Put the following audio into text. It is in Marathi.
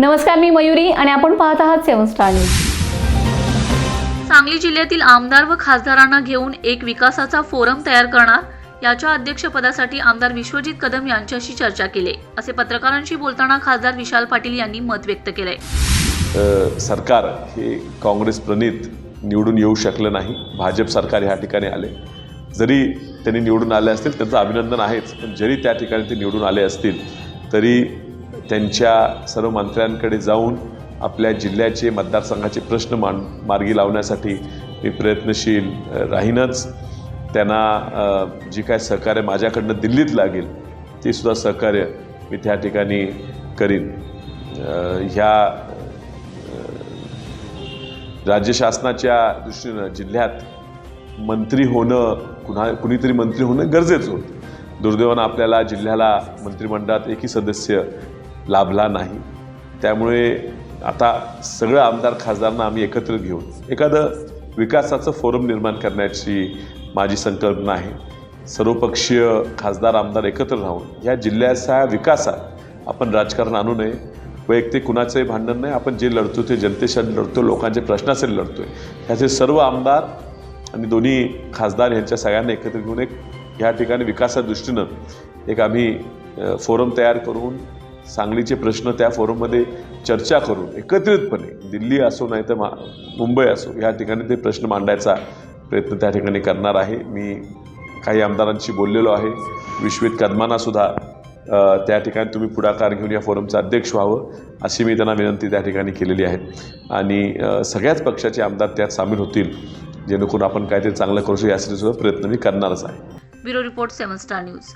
नमस्कार मी मयुरी आणि आपण पाहत आहात सेवन स्टार न्यूज. सांगली जिल्ह्यातील आमदार व खासदारांना घेऊन एक विकासाचा फोरम तयार करणार याच्या अध्यक्षपदासाठी आमदार विश्वजित कदम यांच्याशी चर्चा केली. असे पत्रकारांशी बोलताना खासदार विशाल पाटील यांनी मत व्यक्त केलंय. सरकार हे काँग्रेस प्रणित निवडून येऊ शकलं नाही. भाजप सरकार ह्या ठिकाणी आले. जरी त्यांनी निवडून आले असतील त्यांचं अभिनंदन आहेच. पण जरी त्या ठिकाणी ते निवडून आले असतील तरी त्यांच्या सर्व मंत्र्यांकडे जाऊन आपल्या जिल्ह्याचे मतदारसंघाचे प्रश्न मान मार्गी लावण्यासाठी मी प्रयत्नशील राहीनच. त्यांना जी काय सहकार्य माझ्याकडनं दिल्लीत लागेल ते सुद्धा सहकार्य मी त्या ठिकाणी करीन. ह्या राज्य शासनाच्या दृष्टीनं जिल्ह्यात मंत्री होणं कुणा कुणीतरी मंत्री होणं गरजेचं होतं. दुर्दैवानं आपल्याला जिल्ह्याला मंत्रिमंडळात एकही सदस्य लाभला नाही. त्यामुळे आता सगळं आमदार खासदारांना आम्ही एकत्र घेऊन एखादं विकासाचं फोरम निर्माण करण्याची माझी संकल्पना आहे. सर्वपक्षीय खासदार आमदार एकत्र राहून ह्या जिल्ह्याच्या विकासात आपण राजकारण आणू नये. वैयक्तिक कुणाचंही भांडण नाही. आपण जे लढतो ते जनतेसाठी लढतो लोकांच्या प्रश्नासाठी लढतो आहे ह्याचे सर्व आमदार आणि दोन्ही खासदार यांच्या सगळ्यांना एकत्र घेऊन एक ह्या ठिकाणी विकासा दृष्टीनं एक आम्ही फोरम तयार करून सांगलीचे प्रश्न त्या फोरममध्ये चर्चा करून एकत्रितपणे दिल्ली असो नाही तर मा मुंबई असो ह्या ठिकाणी ते प्रश्न मांडायचा प्रयत्न त्या ठिकाणी करणार आहे. मी काही आमदारांशी बोललेलो आहे. विश्वित कदमांनासुद्धा त्या ठिकाणी तुम्ही पुढाकार घेऊन या फोरमचं अध्यक्ष व्हावं अशी मी त्यांना विनंती त्या ठिकाणी केलेली आहे. आणि सगळ्याच पक्षाचे आमदार त्यात सामील होतील जेणेकरून आपण काहीतरी चांगलं करू शकू यासाठी सुद्धा प्रयत्न मी करणारच आहे. Bureau report seven star news.